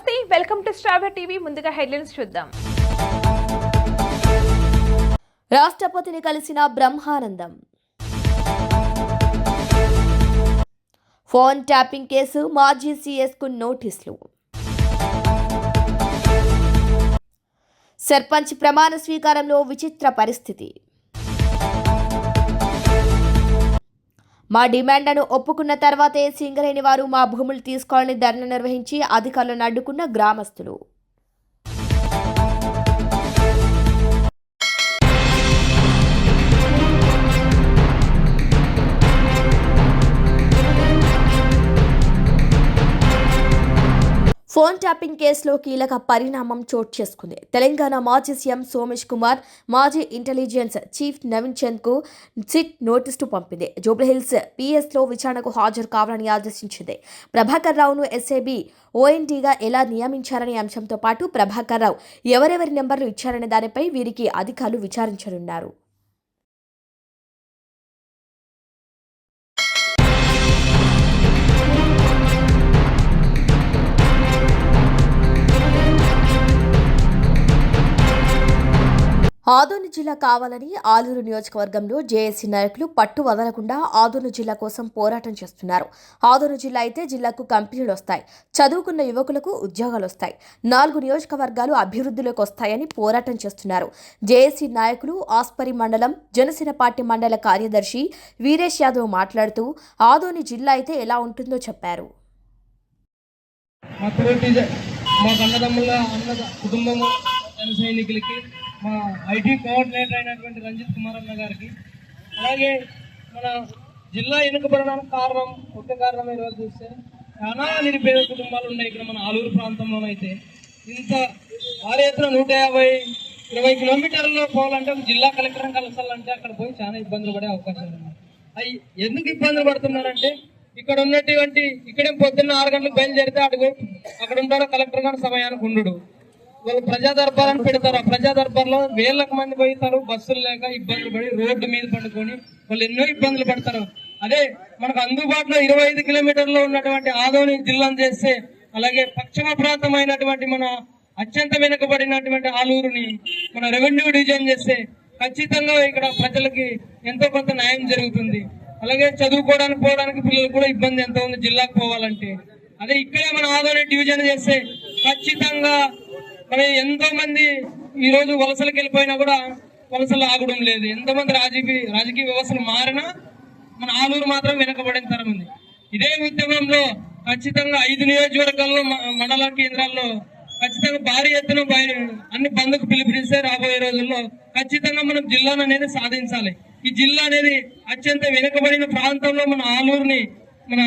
నమస్తే welcome to స్ట్రాబెర్ TV. ముందుగా హెడ్లైన్స్ చూద్దాం. రాష్ట్రపతిని కలిసిన బ్రహ్మానందం. ఫోన్ ట్యాపింగ్ కేసు మాజీ సీఎస్కు నోటీసులు. సర్పంచ్ ప్రమాణ స్వీకారంలో విచిత్ర పరిస్థితి. మా డిమాండ్లను ఒప్పుకున్న తర్వాతే సింగరేణి వారు మా భూములు తీసుకోవాలని ధర్నా నిర్వహించి అధికారులను అడ్డుకున్న గ్రామస్తులు. ఫోన్ ట్యాపింగ్ కేసులో కీలక పరిణామం చోటు చేసుకుంది. తెలంగాణ మాజీ సీఎం సోమేష్ కుమార్ మాజీ ఇంటెలిజెన్స్ చీఫ్ నవీన్ చంద్కు సిట్ నోటీసు పంపింది. జూబ్లీహిల్స్ పిఎస్లో విచారణకు హాజరు కావాలని ఆదేశించింది. ప్రభాకర్ రావును ఎస్ఏబి ఓఎన్టీగా ఎలా నియమించారనే అంశంతో పాటు ప్రభాకర్ రావు ఎవరెవరి నెంబర్లు ఇచ్చారనే దానిపై వీరికి అధికారులు విచారించనున్నారు. ఆదోని జిల్లా కావాలని ఆలూరు నియోజకవర్గంలో జేఏసీ నాయకులు పట్టు వదలకుండా ఆదోని జిల్లా కోసం పోరాటం చేస్తున్నారు. ఆదోని జిల్లా అయితే జిల్లాకు కంపెనీలు వస్తాయి. చదువుకున్న యువకులకు ఉద్యోగాలు వస్తాయి. నాలుగు నియోజకవర్గాలు అభివృద్ధిలోకి వస్తాయని పోరాటం చేస్తున్నారు. జేఏసీ నాయకులు ఆస్పరి మండలం జనసేన పార్టీ మండల కార్యదర్శి వీరేష్ యాదవ్ మాట్లాడుతూ ఆదోని జిల్లా అయితే ఎలా ఉంటుందో చెప్పారు. మా కుటుంబము జన సైనికులకి మా ఐటీ కోఆర్డినేటర్ అయినటువంటి రంజిత్ కుమార్ అన్న గారికి. అలాగే మన జిల్లా వెనుకబడడానికి కారణం ఒక్క కారణం ఈరోజు చూస్తే చాలా నిరుపేద కుటుంబాలు ఉన్నాయి ఇక్కడ మన ఆలూరు ప్రాంతంలోనైతే. ఇంత భారీ నూట యాభై ఇరవై కిలోమీటర్లలో పోవాలంటే ఒక జిల్లా కలెక్టర్ని కలసాలంటే అక్కడ పోయి చాలా ఇబ్బందులు పడే అవకాశాలు ఉన్నాయి. అవి ఎందుకు ఇబ్బందులు పడుతున్నారంటే ఇక్కడ ఉన్నటువంటి ఇక్కడే పొద్దున్న ఆరు గంటలకు బయలుదేరితే అడుగు అక్కడ ఉంటాడు కలెక్టర్ గారి సమయానికి ఉండు వాళ్ళు ప్రజా దర్బార్ని పెడతారు. ఆ ప్రజా దర్బార్లో వేలకు మంది పోయితారు. బస్సులు లేక ఇబ్బందులు పడి రోడ్డు మీద పడుకొని వాళ్ళు ఎన్నో ఇబ్బందులు పడతారు. అదే మనకు అందుబాటులో ఇరవై ఐదు కిలోమీటర్లో ఉన్నటువంటి ఆదోని జిల్లాను చేస్తే అలాగే పశ్చిమ ప్రాంతమైనటువంటి మన అత్యంత వెనుకబడినటువంటి ఆలూరుని మన రెవెన్యూ డివిజన్ చేస్తే ఖచ్చితంగా ఇక్కడ ప్రజలకి ఎంతో కొంత న్యాయం జరుగుతుంది. అలాగే చదువుకోవడానికి పోవడానికి పిల్లలకు కూడా ఇబ్బంది ఎంత ఉంది జిల్లాకు పోవాలంటే. అదే ఇక్కడే మన ఆదోని డివిజన్ చేస్తే ఖచ్చితంగా మరి ఎంతో మంది ఈరోజు వలసలకు వెళ్ళిపోయినా కూడా వలసలు ఆగడం లేదు. ఎంతమంది రాజకీయ రాజకీయ వ్యవస్థలు మారినా మన ఆలూరు మాత్రం వెనకబడిన తరం ఉంది. ఇదే ఉద్యమంలో ఖచ్చితంగా ఐదు నియోజకవర్గాల్లో మ- మండల కేంద్రాల్లో ఖచ్చితంగా భారీ ఎత్తున అన్ని బంధుకు పిలుపునిస్తే రాబోయే రోజుల్లో ఖచ్చితంగా మనం జిల్లాను అనేది సాధించాలి. ఈ జిల్లా అనేది అత్యంత వెనుకబడిన ప్రాంతంలో మన ఆలూరుని మన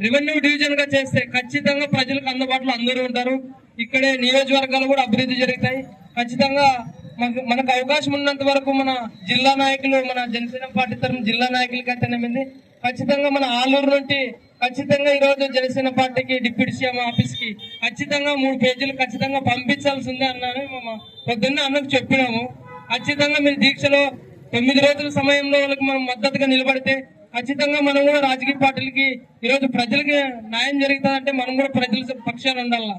రెవెన్యూ డివిజన్గా చేస్తే ఖచ్చితంగా ప్రజలకు అందుబాటులో అందరూ ఉంటారు. ఇక్కడే నియోజకవర్గాలు కూడా అభివృద్ధి జరుగుతాయి. ఖచ్చితంగా మనకు మనకు అవకాశం ఉన్నంత వరకు మన జిల్లా నాయకులు మన జనసేన పార్టీ తరఫున జిల్లా నాయకులకి అయితేనేమింది ఖచ్చితంగా మన ఆలూరు నుండి ఖచ్చితంగా ఈ రోజు జనసేన పార్టీకి డిప్యూటీ సీఎం ఆఫీస్కి ఖచ్చితంగా మూడు పేజీలు ఖచ్చితంగా పంపించాల్సి ఉంది అన్నాను మేము పొద్దున్న అన్నకు చెప్పినాము. ఖచ్చితంగా మీరు దీక్షలో తొమ్మిది రోజుల సమయంలో వాళ్ళకి మనం మద్దతుగా నిలబడితే ఖచ్చితంగా మనం కూడా రాజకీయ పార్టీలకి ఈరోజు ప్రజలకి న్యాయం జరుగుతుందంటే మనం కూడా ప్రజల పక్షాన ఉండాలా?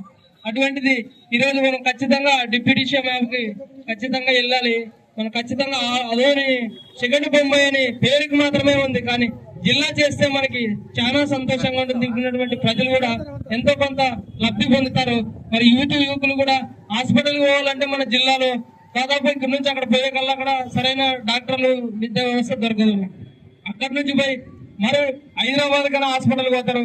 అటువంటిది ఈరోజు మనం ఖచ్చితంగా డిప్యూటీ సీఎంకి ఖచ్చితంగా వెళ్ళాలి. మనం ఖచ్చితంగా అదోని చికెన్ బొంబాయి అని పేరుకి మాత్రమే ఉంది. కానీ జిల్లా చేస్తే మనకి చాలా సంతోషంగా ఉంటుంది. ఉన్నటువంటి ప్రజలు కూడా ఎంతో కొంత లబ్ధి పొందుతారు. మరి యువత యువకులు కూడా హాస్పిటల్ పోవాలంటే మన జిల్లాలో దాదాపు ఇక్కడ నుంచి అక్కడ పోయే కల్లా అక్కడ సరైన డాక్టర్లు విద్యా వ్యవస్థ దొరకదు. అక్కడి నుంచి పోయి మరి హైదరాబాద్ కన్నా హాస్పిటల్ పోతారు.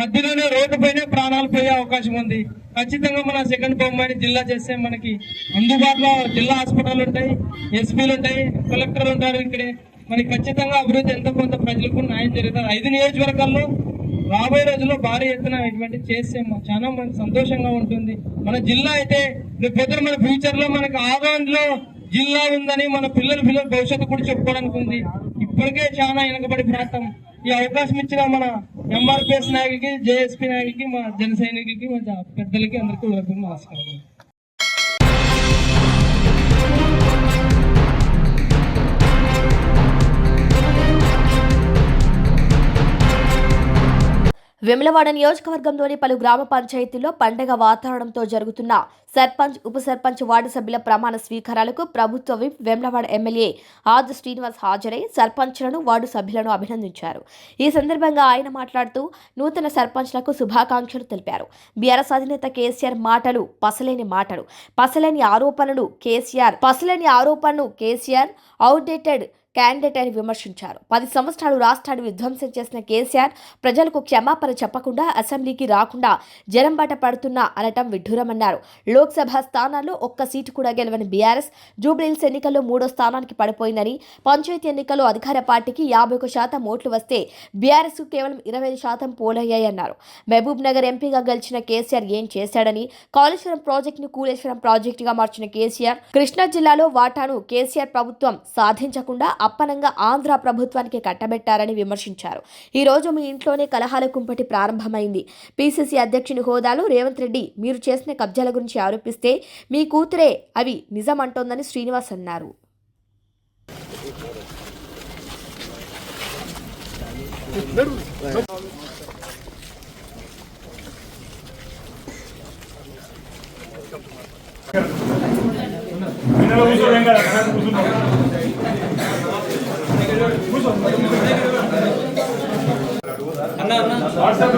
మధ్యలోనే రోడ్డు ప్రాణాలు పోయే అవకాశం ఉంది. ఖచ్చితంగా మన సెకండ్ బొమ్మని జిల్లా చేస్తే మనకి అందుబాటులో జిల్లా హాస్పిటల్ ఉంటాయి ఎస్పీలు ఉంటాయి కలెక్టర్లు ఉంటారు ఇక్కడే. మనకి ఖచ్చితంగా అభివృద్ధి ఎంతో కొంత ప్రజలకు న్యాయం జరుగుతుంది. ఐదు నియోజకవర్గాల్లో రాబోయే రోజుల్లో భారీ ఎత్తున ఇటువంటి చేస్తే చాలా మనకు సంతోషంగా ఉంటుంది. మన జిల్లా అయితే రేపు మన ఫ్యూచర్లో మనకు ఆదాయంలో జిల్లా ఉందని మన పిల్లల పిల్లల భవిష్యత్తు కూడా చెప్పుకోవడానికి ఉంది. ఇప్పటికే చాలా వెనుకబడి ప్రాంతం. ఈ అవకాశం ఇచ్చిన మన ఎంఆర్పిఎస్ నాయకులకి జేఎస్పీ నాయకులకి మా జన సైనికులకి మా పెద్దలకి అందరికీ వరకు నమస్కారం. విమలవాడ నియోజకవర్గంలోని పలు గ్రామ పంచాయతీల్లో పండగ వాతావరణంతో జరుగుతున్న సర్పంచ్ ఉప సర్పంచ్ వార్డు సభ్యుల ప్రమాణ స్వీకారాలకు ప్రభుత్వ విప్ వెమ్లవాడ ఎమ్మెల్యే ఆది శ్రీనివాస్ హాజరై సర్పంచ్లను వార్డు సభ్యులను అభినందించారు. ఈ సందర్భంగా ఆయన మాట్లాడుతూ నూతన సర్పంచ్లకు శుభాకాంక్షలు తెలిపారు. బీఆర్ఎస్ అధినేత కేసీఆర్ మాటలు పసలేని మాటలు. పసలేని ఆరోపణలు కేసీఆర్ పసలేని ఆరోపణలు కేసీఆర్ అవుట్డేటెడ్ క్యాండిడేట్ అని విమర్శించారు. పది సంవత్సరాలు రాష్ట్రాన్ని విధ్వంసం చేసిన కేసీఆర్ ప్రజలకు క్షమాపణ చెప్పకుండా అసెంబ్లీకి రాకుండా జనం పడుతున్నా అనటం విడ్డూరమన్నారు. లోక్సభ స్థానాల్లో ఒక్క సీటు కూడా గెలవని బీఆర్ఎస్ జూబ్లీహిల్స్ ఎన్నికల్లో మూడో స్థానానికి పడిపోయిందని పంచాయతీ ఎన్నికల్లో అధికార పార్టీకి యాభై ఒక శాతం ఓట్లు వస్తే బీఆర్ఎస్ కేవలం ఇరవై ఐదు శాతం పోలయ్యాయన్నారు మహబూబ్ నగర్ ఎంపీగా గెలిచిన కేసీఆర్ ఏం చేశాడని కాళేశ్వరం ప్రాజెక్టును కూలేశ్వరం ప్రాజెక్టుగా మార్చిన కేసీఆర్ కృష్ణా జిల్లాలో వాటాను కేసీఆర్ ప్రభుత్వం సాధించకుండా అప్పనంగా ఆంధ్ర ప్రభుత్వానికి కట్టబెట్టారని విమర్శించారు. ఈ రోజు మీ ఇంట్లోనే కలహాల కుంపటి ప్రారంభమైంది. పీసీసీ అధ్యక్షుని హోదాలో రేవంత్ రెడ్డి మీరు చేసిన కబ్జాల గురించి ఆరోపిస్తే మీ కూతురే అవి నిజమంటోందని శ్రీనివాస్ అన్నారు. నిన్నలో వాట్సాప్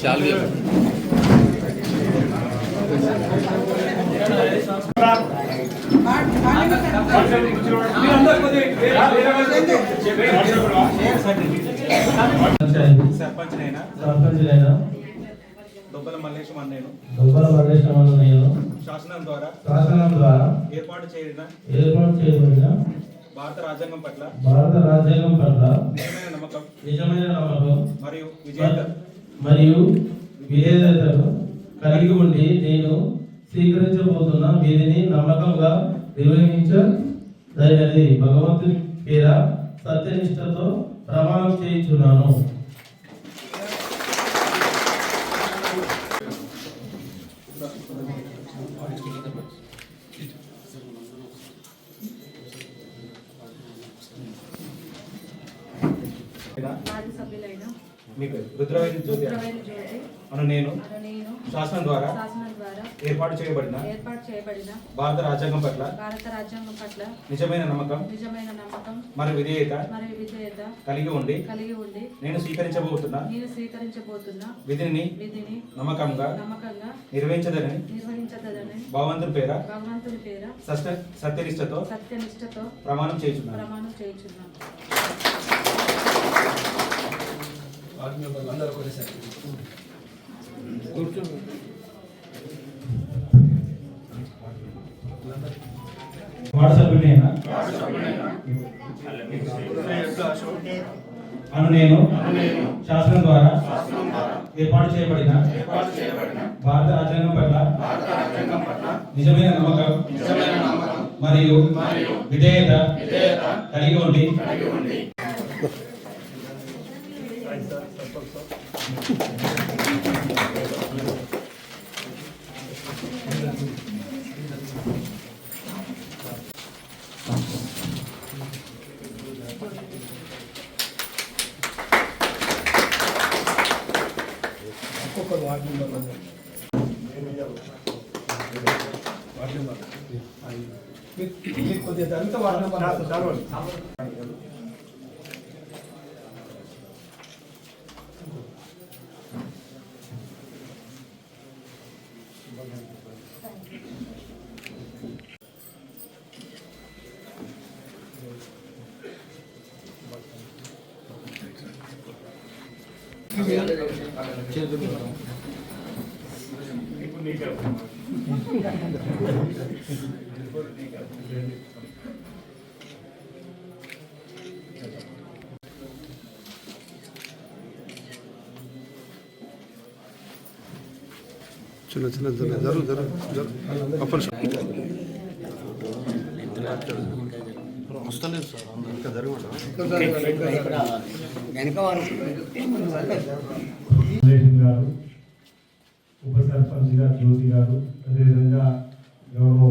శాల్వి సర్పంచ్ అయినా సర్పంచ్ అయినా దొబ్బల మల్లేశం అన్నేను దుబ్బల నేను. శాసనం ద్వారా శాసనం ద్వారా ఏర్పాటు చేయన ఏర్పాటు చేయబడిన భారత రాజ్యాంగం పట్ల భారత రాజ్యాంగం పట్ల నిజమైన నమ్మకం నిజమైన నమ్మకం మరియు విజేత మరియు విధేయతను కలిగి ఉండి నేను స్వీకరించబోతున్న విధిని నమ్మకంగా నిర్వహించదగినది. భగవంతుని పేర సత్యనిష్టతో ప్రమాణం చేయించున్నాను. సభ్యులైన మీకు రుద్రవేది జ్యోతి అను నేను శాసనం ద్వారా ఏర్పాటు చేయబడిన ఏర్పాటు చేయబడిన భారత రాజ్యాంగం పట్ల భారత రాజ్యాంగం పట్ల నిజమైన నమ్మకం నిజమైన నమ్మకం మరియు విధేయత మరియు విధేయత కలిగి ఉండి కలిగి ఉండి నేను స్వీకరించబోతున్న. నేను స్వీకరించబోతున్న విధిని విధిని నమ్మకంగా నమ్మకంగా నిర్వహించదని నిర్వహించదని భగవంతుని పేర భగవంతుని పేర సత్య సత్యనిష్టతో సత్యనిష్టతో ప్రమాణం చేస్తున్నాను ప్రమాణం చేయించున్నాను. వార్డు సభ్యులైన అను నేను. శాసనం ద్వారా ఏర్పాటు చేయబడిన భారత రాజ్యాంగం పట్ల నిజమైన నమ్మకం మరియు విధేయత కలిగి ఉండి కొద్దిగా దంత వర్ణం చిన్న చిన్న జరు జరు జరు జరు ఒక్క నిమిషం. వస్తలేదు సార్ ఇంకా జరగమంటారా సురేష్ గారు ఉప సర్పంచ్ గారు జ్యోతి గారు అదేవిధంగా గౌరవ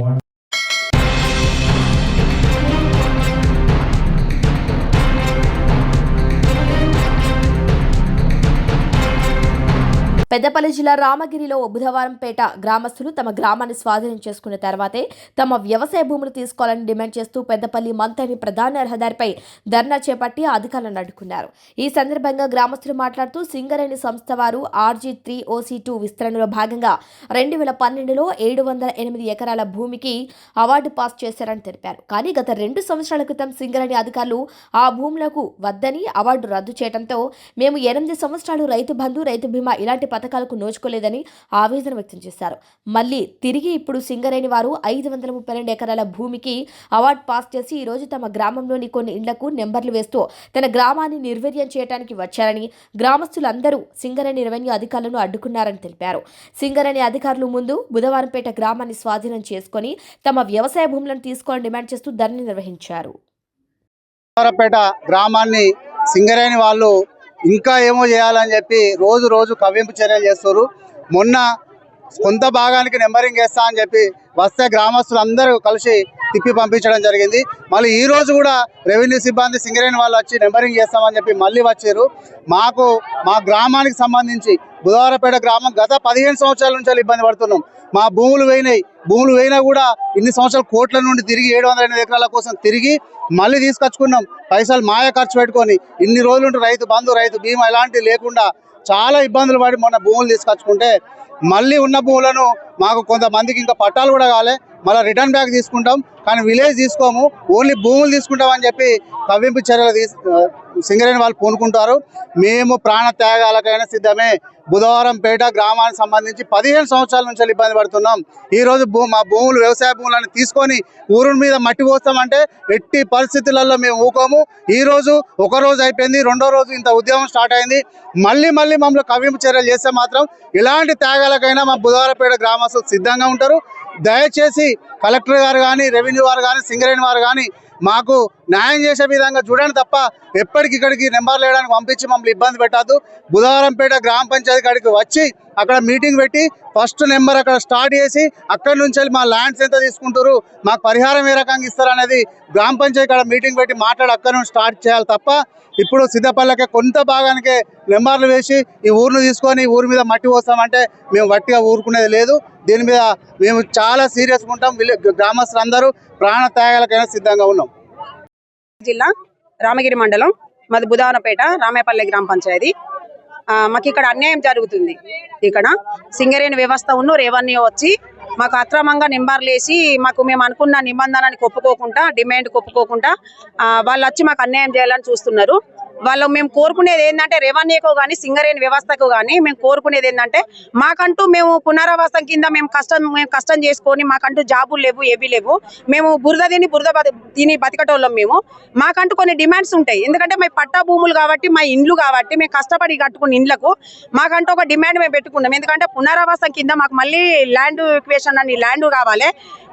పెద్దపల్లి జిల్లా రామగిరిలో బుధవారంపేట గ్రామస్తులు తమ గ్రామాన్ని స్వాధీనం చేసుకున్న తర్వాతే తమ వ్యవసాయ భూములు తీసుకోవాలని డిమాండ్ చేస్తూ పెద్దపల్లి మంతని ప్రధాన రహదారిపై ధర్నా చేపట్టి అధికారులను అడ్డుకున్నారు. ఈ సందర్భంగా గ్రామస్తులు మాట్లాడుతూ సింగరేణి సంస్థ వారు ఆర్జీ త్రీ ఓసీ టూ విస్తరణలో భాగంగా రెండు వేల పన్నెండులో ఏడు వందల ఎనిమిది ఎకరాల భూమికి అవార్డు పాస్ చేశారని తెలిపారు. కానీ గత రెండు సంవత్సరాల క్రితం సింగరేణి అధికారులు ఆ భూములకు వద్దని అవార్డు రద్దు చేయడంతో మేము ఎనిమిది సంవత్సరాలు రైతు బంధు రైతు బీమా ఇలాంటి పథకాలకు నోచుకోలేదని ఆవేదన వ్యక్తం చేశారు. మళ్ళీ తిరిగి ఇప్పుడు సింగరేణి వారు ఐదు వందల ముప్పై రెండు ఎకరాల భూమికి అవార్డు పాస్ చేసి ఈ రోజు తమ గ్రామంలోని కొన్ని ఇళ్ళకు నెంబర్లు వేస్తూ తన గ్రామాన్ని నిర్వీర్యం చేయడానికి వచ్చారని గ్రామస్తులందరూ సింగరేణి రెవెన్యూ అధికారులను అడ్డుకున్నారని తెలిపారు. సింగరేణి అధికారులు ముందు బుధవారంపేట గ్రామాన్ని స్వాధీనం చేసుకొని తమ వ్యవసాయ భూములను తీసుకోవాలని డిమాండ్ చేస్తూ ధరణి నిర్వహించారు. గ్రామాన్ని సింగరేణి వాళ్ళు ఇంకా ఏమో చేయాలని చెప్పి రోజు రోజు కవ్వింపు చర్యలు చేస్తారు. మొన్న కొంత భాగానికి నెంబరింగ్ వేస్తా అని చెప్పి వస్తే గ్రామస్తులు అందరూ కలిసి తిప్పి పంపించడం జరిగింది. మళ్ళీ ఈ రోజు కూడా రెవెన్యూ సిబ్బంది సింగరేణి వాళ్ళు వచ్చి నెంబరింగ్ చేస్తామని చెప్పి మళ్ళీ వచ్చారు. మాకు మా గ్రామానికి సంబంధించి బుధవారపేట గ్రామం గత పదిహేను సంవత్సరాల నుంచి ఇబ్బంది పడుతున్నాం. మా భూములు పోయినాయి. భూములు పోయినా కూడా ఇన్ని సంవత్సరాలు కోట్ల నుండి తిరిగి ఏడు వందల ఎనిమిది ఎకరాల కోసం తిరిగి మళ్ళీ తీసుకొచ్చుకున్నాం. పైసలు మాయ ఖర్చు పెట్టుకొని ఇన్ని రోజులు రైతు బంధు రైతు బీమా ఎలాంటివి లేకుండా చాలా ఇబ్బందులు పడి మొన్న భూములు తీసుకొచ్చుకుంటే మళ్ళీ ఉన్న భూములను మాకు కొంతమందికి ఇంకా పట్టాలు కూడా కాలే. మళ్ళీ రిటర్న్ బ్యాక్ తీసుకుంటాం కానీ విలేజ్ తీసుకోము ఓన్లీ భూములు తీసుకుంటాం అని చెప్పి కవ్వింపు చర్యలు తీసు సింగరేణి వాళ్ళు పూనుకుంటారు. మేము ప్రాణ త్యాగాలకైనా సిద్ధమే. బుధవారం పేట గ్రామానికి సంబంధించి పదిహేను సంవత్సరాల నుంచి ఇబ్బంది పడుతున్నాం. ఈ రోజు భూ మా భూములు వ్యవసాయ భూములను తీసుకొని ఊరు మీద మట్టి పోస్తామంటే ఎట్టి పరిస్థితులలో మేము ఊకోము. ఈ రోజు ఒక రోజు అయిపోయింది రెండో రోజు ఇంత ఉద్యమం స్టార్ట్ అయింది. మళ్ళీ మళ్ళీ మమ్మల్ని కవింపు చర్యలు చేస్తే మాత్రం ఇలాంటి త్యాగాలకైనా మా బుధవారపేట గ్రామస్తులు సిద్ధంగా ఉంటారు. దయచేసి కలెక్టర్ గారు కానీ రెవెన్యూ వారు కానీ సింగరేణి వారు కానీ మాకు న్యాయం చేసే విధంగా చూడండి తప్ప ఎప్పటికి ఇక్కడికి నెంబర్లు వేయడానికి పంపించి మమ్మల్ని ఇబ్బంది పెట్టద్దు. బుధవారంపేట గ్రామ పంచాయతీ కాడికి వచ్చి అక్కడ మీటింగ్ పెట్టి ఫస్ట్ నెంబర్ అక్కడ స్టార్ట్ చేసి అక్కడి నుంచి వెళ్ళి మా ల్యాండ్స్ ఎంత తీసుకుంటారు మాకు పరిహారం ఏ రకంగా ఇస్తారు అనేది గ్రామ పంచాయతీ కాడ మీటింగ్ పెట్టి మాట్లాడి అక్కడ నుంచి స్టార్ట్ చేయాలి తప్ప ఇప్పుడు సిద్ధపల్లకే కొంత భాగానికే నెంబర్లు వేసి ఈ ఊరిని తీసుకొని ఊరి మీద మట్టి పోస్తామంటే మేము వట్టిగా ఊరుకునేది లేదు. దీని మీద మేము చాలా సీరియస్గా ఉంటాం. గ్రామస్తులందరూ ప్రాణ త్యాగాలకైనా సిద్ధంగా ఉన్నాం. జిల్లా రామగిరి మండలం. మాది బుధవారపేట రామేపల్లి గ్రామ పంచాయతీ. ఆ, మాకు ఇక్కడ అన్యాయం జరుగుతుంది. ఇక్కడ సింగరేణి వ్యవస్థ ఉన్న రెవెన్యూ వచ్చి మాకు అక్రమంగా నింబార్లేసి మాకు మేము అనుకున్న నిబంధనని ఒప్పుకోకుండా డిమాండ్ ఒప్పుకోకుండా వాళ్ళు వచ్చి మాకు అన్యాయం చేయాలని చూస్తున్నారు. వాళ్ళు మేము కోరుకునేది ఏంటంటే రెవెన్యూకు కానీ సింగరేణి వ్యవస్థకు కానీ మేము కోరుకునేది ఏంటంటే మాకంటూ మేము పునరావాసం కింద మేము కష్టం మేము కష్టం చేసుకొని మాకంటూ జాబులు లేవు ఏవి లేవు. మేము బురద తిని బురద తిని బతికటోళ్ళం మేము. మాకంటూ కొన్ని డిమాండ్స్ ఉంటాయి. ఎందుకంటే మా పట్టా భూములు కాబట్టి మా ఇండ్లు కాబట్టి మేము కష్టపడి కట్టుకున్న ఇండ్లకు మాకంటూ ఒక డిమాండ్ మేము పెట్టుకున్నాం. ఎందుకంటే పునరావాసం కింద మాకు మళ్ళీ ల్యాండ్ ఈక్వేషన్ అని ల్యాండ్ కావాలి.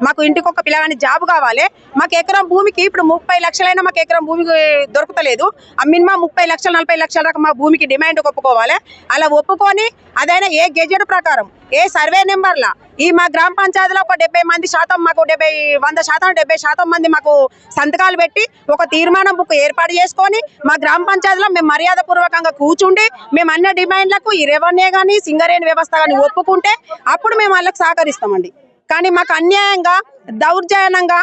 మాకు ఇంటికి ఒక పిల్లగాని జాబ్ కావాలి. మాకు ఎకరం భూమికి ఇప్పుడు ముప్పై లక్షలైనా మాకు ఎకరం భూమికి దొరుకుతలేదు. ఆ మినిమం ముప్పై లక్షలు నలభై లక్షల దాకా మా భూమికి డిమాండ్ ఒప్పుకోవాలి. అలా ఒప్పుకొని అదైనా ఏ గెజెట్ ప్రకారం ఏ సర్వే నెంబర్లా ఈ మా గ్రామ పంచాయతీలో ఒక డెబ్బై మంది శాతం మాకు డెబ్బై వంద శాతం డెబ్బై శాతం మంది మాకు సంతకాలు పెట్టి ఒక తీర్మానం బుక్ ఏర్పాటు చేసుకొని మా గ్రామ పంచాయతీలో మేము మర్యాద పూర్వకంగా కూర్చుండి మేము అన్న డిమాండ్లకు ఈ రెవెన్యూ కానీ సింగరేణి వ్యవస్థ కానీ ఒప్పుకుంటే అప్పుడు మేము వాళ్ళకి సహకరిస్తామండి. కానీ మాకు అన్యాయంగా దౌర్జన్యంగా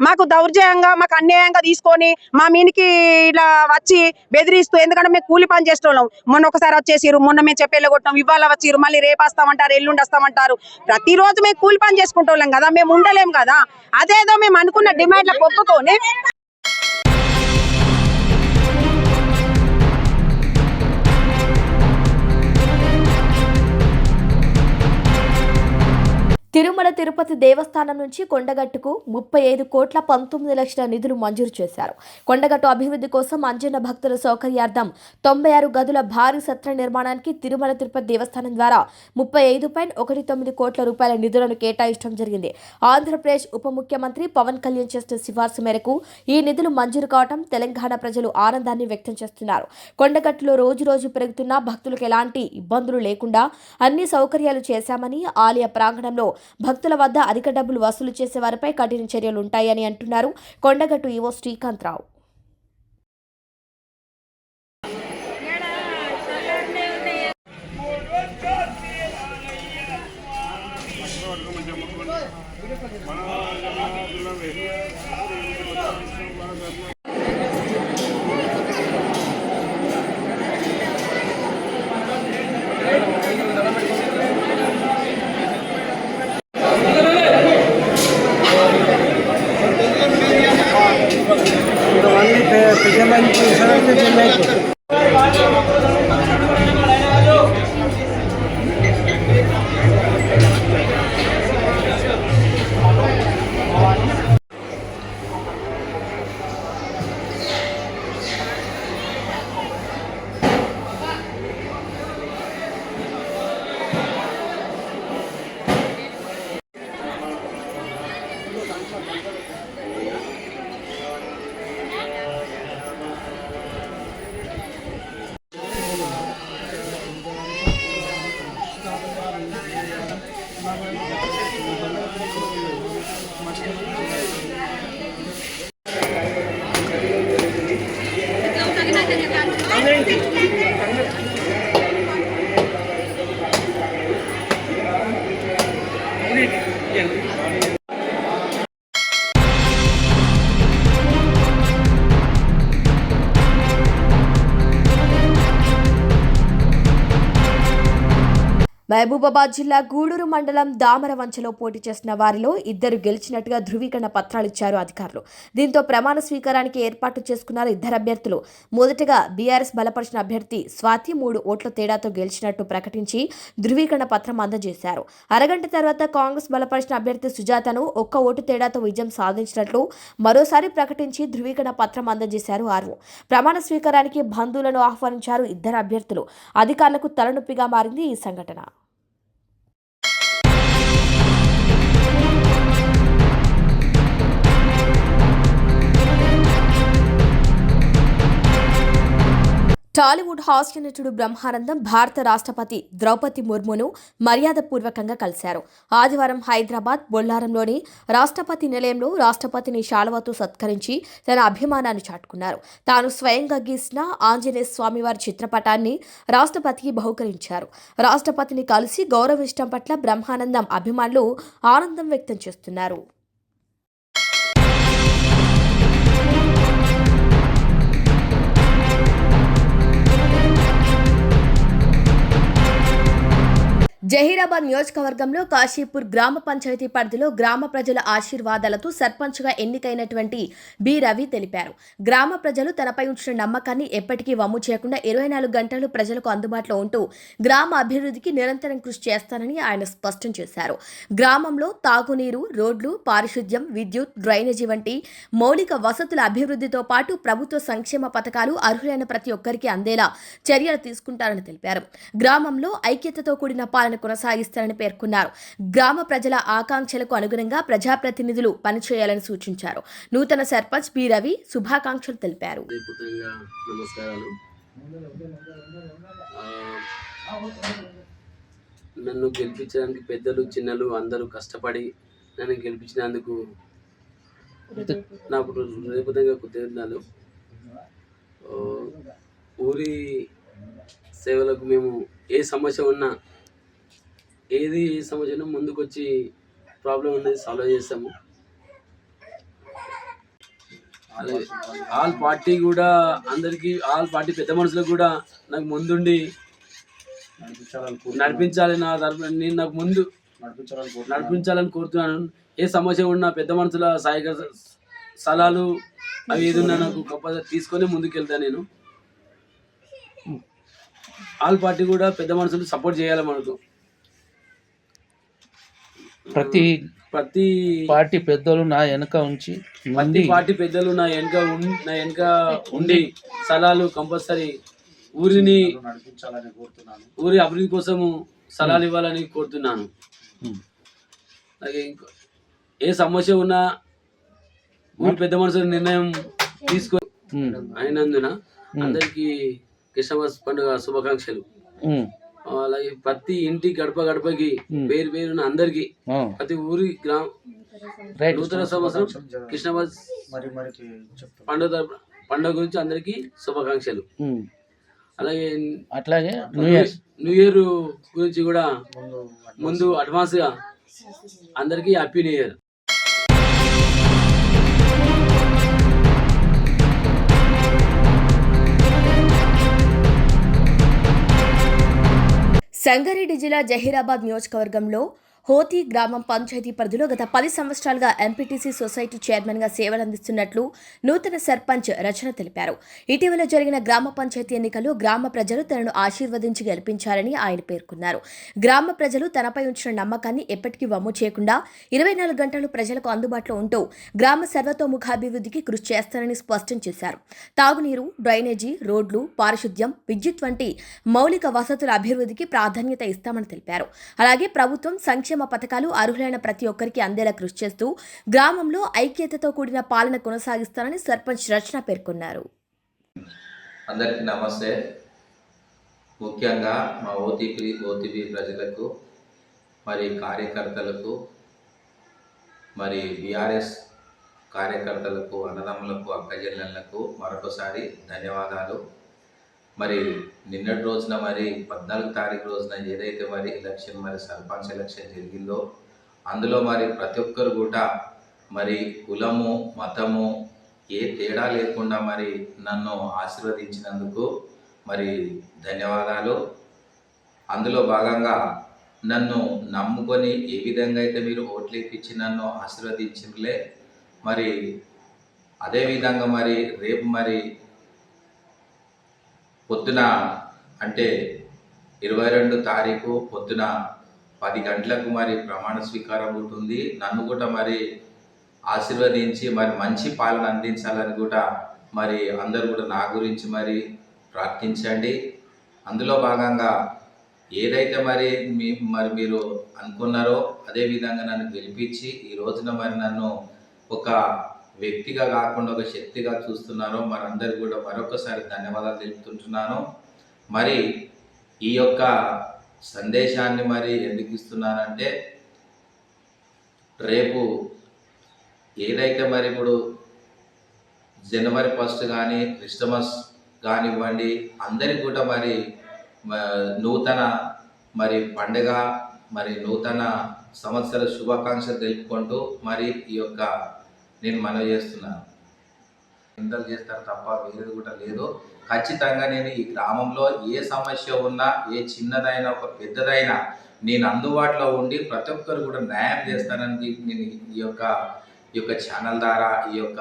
మాకు దౌర్జన్యంగా మాకు అన్యాయంగా తీసుకొని మా మీనికి ఇలా వచ్చి బెదిరిస్తూ ఎందుకంటే మేము కూలి పని చేసేవాళ్ళం మొన్న ఒకసారి వచ్చేసిరు మొన్న మేము చెప్పేళ్ళు కొట్టాం ఇవాళ వచ్చిరు మళ్ళీ రేపు వస్తామంటారు ఎల్లుండి వస్తామంటారు. ప్రతిరోజు మేము కూలి పని చేసుకుంటాం కదా మేము ఉండలేం కదా. అదేదో మేము అనుకున్న డిమాండ్లకు ఒప్పుకొని తిరుమల తిరుపతి దేవస్థానం నుంచి కొండగట్టుకు ముప్పై ఐదు కోట్ల పంతొమ్మిది లక్షల నిధులు మంజూరు చేశారు. కొండగట్టు అభివృద్ధి కోసం అంజన్న భక్తుల సౌకర్యార్థం తొంభై ఆరు గదుల భారీ సత్ర నిర్మాణానికి తిరుమల తిరుపతి దేవస్థానం ద్వారా ముప్పై ఐదు పాయింట్ ఒకటి తొమ్మిది కోట్ల రూపాయల నిధులను కేటాయించడం జరిగింది. ఆంధ్రప్రదేశ్ ఉప ముఖ్యమంత్రి పవన్ కళ్యాణ్ చేసిన సిఫార్సు మేరకు ఈ నిధులు మంజూరు కావడం తెలంగాణ ప్రజలు ఆనందాన్ని వ్యక్తం చేస్తున్నారు. కొండగట్టులో రోజు రోజు పెరుగుతున్న భక్తులకు ఎలాంటి ఇబ్బందులు లేకుండా అన్ని సౌకర్యాలు చేశామని ఆలయ ప్రాంగణంలో భక్తుల వద్ద అధిక డబ్బులు వసూలు చేసే వారిపై కఠిన చర్యలు ఉంటాయని అంటున్నారు. కొండగట్టు ఈవో శ్రీకాంత్ రావు. మహబూబాబాద్ జిల్లా గూడూరు మండలం దామరవంచలో పోటీ చేసిన వారిలో ఇద్దరు గెలిచినట్టుగా ధృవీకరణ పత్రాలు ఇచ్చారు అధికారులు. దీంతో ప్రమాణ స్వీకారానికి ఏర్పాటు చేసుకున్నారు ఇద్దరు అభ్యర్థులు. మొదటగా బీఆర్ఎస్ బలపరిచిన అభ్యర్థి స్వాతి మూడు ఓట్ల తేడాతో గెలిచినట్టు ప్రకటించి ధృవీకరణ పత్రం అందజేశారు. అరగంట తర్వాత కాంగ్రెస్ బలపరిచిన అభ్యర్థి సుజాతను ఒక్క ఓటు తేడాతో విజయం సాధించినట్లు మరోసారి ప్రకటించి ధృవీకరణ పత్రం అందజేశారు ఆర్వో. ప్రమాణ స్వీకారానికి బంధువులను ఆహ్వానించారు ఇద్దరు అభ్యర్థులు. అధికారులకు తలనొప్పిగా మారింది ఈ సంఘటన. టాలీవుడ్ హాస్య నటుడు బ్రహ్మానందం భారత రాష్ట్రపతి ద్రౌపది ముర్మును మర్యాదపూర్వకంగా కలిశారు. ఆదివారం హైదరాబాద్ బొల్లారంలోని రాష్ట్రపతి నిలయంలో రాష్ట్రపతిని శాలువాతో సత్కరించి తన అభిమానాన్ని చాటుకున్నారు. తాను స్వయంగా గీసిన ఆంజనేయ స్వామివారి చిత్రపటాన్ని రాష్ట్రపతికి బహుకరించారు. రాష్ట్రపతిని కలిసి గౌరవించడం పట్ల బ్రహ్మానందం అభిమానులు ఆనందం వ్యక్తం చేస్తున్నారు. జహీరాబాద్ నియోజకవర్గంలో కాశీపూర్ గ్రామ పంచాయతీ పరిధిలో గ్రామ ప్రజల ఆశీర్వాదాలతో సర్పంచ్గా ఎన్నికైనటువంటి బి. రవి తెలిపారు. గ్రామ ప్రజలు తనపై ఉంచిన నమ్మకాన్ని ఎప్పటికీ వమ్ము చేయకుండా ఇరవై నాలుగు గంటలు ప్రజలకు అందుబాటులో ఉంటూ గ్రామ అభివృద్ధికి నిరంతరం కృషి చేస్తానని ఆయన స్పష్టం చేశారు. గ్రామంలో తాగునీరు రోడ్లు పారిశుద్ధ్యం విద్యుత్ డ్రైనేజీ వంటి మౌలిక వసతుల అభివృద్ధితో పాటు ప్రభుత్వ సంక్షేమ పథకాలు అర్హులైన ప్రతి ఒక్కరికి అందేలా చర్యలు తీసుకుంటారని తెలిపారు. గ్రామంలో ఐక్యతతో కూడిన పాలన కొనసాగిస్తారని పేర్కొన్నారు. గ్రామ ప్రజల ఆకాంక్షలకు అనుగుణంగా ప్రజాప్రతినిధులు పనిచేయాలని సూచించారు. నూతన సర్పంచ్ బి. రవి శుభాకాంక్షలు తెలిపారు. నన్ను గెలిపించడానికి పెద్దలు చిన్నలు అందరూ కష్టపడి నన్ను గెలిపించినందుకు నాకు హృదయపూర్వకంగా కృతజ్ఞతలు. ఊరి సేవలకు మేము ఏ సమస్య ఉన్నా ఏది ఏ సమస్య ముందుకొచ్చి ప్రాబ్లం అనేది సాల్వ్ చేస్తాము ఆల్ పార్టీ కూడా అందరికీ ఆల్ పార్టీ పెద్ద మనుషులకు కూడా నాకు ముందుండి నడిపించాలి నా తరపు నేను నాకు ముందు నడిపించాలని కోరుతున్నాను. ఏ సమస్య ఉన్నా పెద్ద మనుషుల సహాయక సలహాలు అవి ఏది ఉన్నా నాకు కంపల్సరీ తీసుకొని ముందుకు వెళ్తాను నేను. ఆల్ పార్టీ కూడా పెద్ద మనుషులు సపోర్ట్ చేయాలి మనకు. ప్రతి ప్రతి పార్టీ పెద్దలు నా వెనక ఉంచి ప్రతి మంది పార్టీ పెద్దలు నా వెనక నా వెనక ఉండి సలహాలు కంపల్సరీ ఊరిని ఊరి అభివృద్ధి కోసము సలహాలు ఇవ్వాలని కోరుతున్నాను. ఏ సమస్య ఉన్నా ఊరి పెద్ద మనుషుల నిర్ణయం తీసుకో అయినందున అందరికీ క్రిస్మస్ పండుగ శుభాకాంక్షలు. అలాగే ప్రతి ఇంటి గడప గడపకి. పేరు పేరున అందరికి ప్రతి ఊరి గ్రామ రైట్. నూతన సంవత్సరం క్రిస్మస్ పండుగ పండుగ గురించి అందరికీ శుభాకాంక్షలు. అలాగే అట్లాగే న్యూ ఇయర్. న్యూ ఇయర్ గురించి కూడా ముందు అడ్వాన్స్గా అందరికీ హ్యాపీ న్యూ ఇయర్. సంగారెడ్డి జిల్లా జహీరాబాద్ నియోజకవర్గంలో హోతి గ్రామం పంచాయతీ పరిధిలో గత పది సంవత్సరాలుగా ఎంపీటీసీ సొసైటీ చైర్మన్గా సేవలందిస్తున్నట్లు నూతన సర్పంచ్ రచన తెలిపారు. ఇటీవల జరిగిన గ్రామ పంచాయతీ ఎన్నికల్లో గ్రామ ప్రజలు తనను ఆశీర్వదించి గెలిపించారని ఆయన పేర్కొన్నారు. గ్రామ ప్రజలు తనపై ఉంచిన నమ్మకాన్ని ఎప్పటికీ వమ్ము చేయకుండా ఇరవై నాలుగు గంటలు ప్రజలకు అందుబాటులో ఉంటూ గ్రామ సర్వతోముఖాభివృద్ధికి కృషి చేస్తారని స్పష్టం చేశారు. తాగునీరు డ్రైనేజీ రోడ్లు పారిశుద్ధ్యం విద్యుత్ వంటి మౌలిక వసతుల అభివృద్ధికి ప్రాధాన్యత ఇస్తామని తెలిపారు. అలాగే ప్రభుత్వం సంక్షేమ పథకాలు అర్హులైన ప్రతి ఒక్కరికి అందేలా కృషి చేస్తూ గ్రామంలో ఐక్యతతో కూడిన పాలన కొనసాగిస్తానని సర్పంచ్ రచన పేర్కొన్నారు. అందరికీ నమస్తే. ముఖ్యంగా మా ఓటీపీ ఓటీపీ ప్రజలకు మరి కార్యకర్తలకు మరి బీఆర్ఎస్ కార్యకర్తలకు అన్నదమ్ములకు అక్కజల్లలకు మరొకసారి ధన్యవాదాలు. మరి నిన్నటి రోజున మరి పద్నాలుగు తారీఖు రోజున ఏదైతే మరి ఎలక్షన్ మరి సర్పంచ్ ఎలక్షన్ జరిగిందో అందులో మరి ప్రతి ఒక్కరు కూడా మరి కులము మతము ఏ తేడా లేకుండా మరి నన్ను ఆశీర్వదించినందుకు మరి ధన్యవాదాలు. అందులో భాగంగా నన్ను నమ్ముకొని ఏ విధంగా అయితే మీరు ఓట్లు ఇప్పించి నన్ను ఆశీర్వదించిందిలే మరి అదే విధంగా మరి రేపు మరి పొద్దున అంటే ఇరవై రెండు తారీఖు పొద్దున పది గంటలకు మరి ప్రమాణ స్వీకారం ఉంటుంది నన్ను కూడా మరి ఆశీర్వదించి మరి మంచి పాలన అందించాలని కూడా మరి అందరు కూడా నా గురించి మరి ప్రార్థించండి. అందులో భాగంగా ఏదైతే మరి మీ మరి మీరు అనుకున్నారో అదే విధంగా నన్ను గెలిపించి ఈ రోజున మరి నన్ను ఒక వ్యక్తిగా కాకుండా ఒక శక్తిగా చూస్తున్నారో మరి కూడా మరొకసారి ధన్యవాదాలు తెలుపుతుంటున్నాను. మరి ఈ యొక్క సందేశాన్ని మరి ఎందుకు ఇస్తున్నానంటే రేపు ఏదైతే మరి ఇప్పుడు జనవరి ఫస్ట్ కానీ క్రిస్టమస్ కానివ్వండి అందరికి కూడా మరి మ- నూతన మరి పండుగ మరి నూతన సంవత్సర శుభాకాంక్షలు తెలుపుకుంటూ మరి ఈ యొక్క నేను మనవి చేస్తున్నాను నిందలు చేస్తారు తప్ప వేరేది కూడా లేదు. ఖచ్చితంగా నేను ఈ గ్రామంలో ఏ సమస్య ఉన్నా ఏ చిన్నదైనా ఒక పెద్దదైనా నేను అందుబాటులో ఉండి ప్రతి ఒక్కరు కూడా న్యాయం చేస్తానని నేను ఈ యొక్క ఈ యొక్క ఛానల్ ద్వారా ఈ యొక్క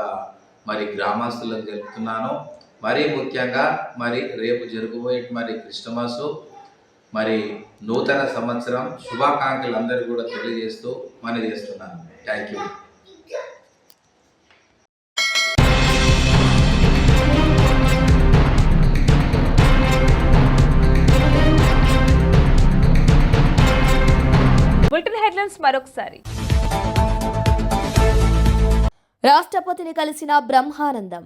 మరి గ్రామస్తులకు తెలుపుతున్నాను. మరీ ముఖ్యంగా మరి రేపు జరగబోయే మరి క్రిస్టమస్ మరి నూతన సంవత్సరం శుభాకాంక్షలు అందరూ కూడా తెలియజేస్తూ మనవి చేస్తున్నాను. Thank you. హెడ్లైన్స్ మరొకసారి. రాష్ట్రపతిని కలిసిన బ్రహ్మానందం.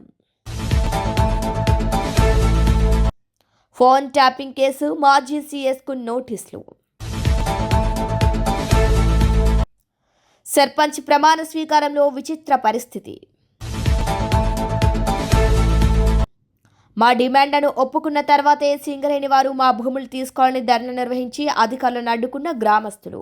ఫోన్ ట్యాపింగ్ కేసు మాజీ సీఎస్కు నోటీసులు. సర్పంచ్ ప్రమాణ స్వీకారంలో విచిత్ర పరిస్థితి. మా డిమాండ్లను ఒప్పుకున్న తర్వాతే సింగరేణి వారు మా భూములు తీసుకోవాలని ధర్నా నిర్వహించి అధికారులను అడ్డుకున్న గ్రామస్తులు.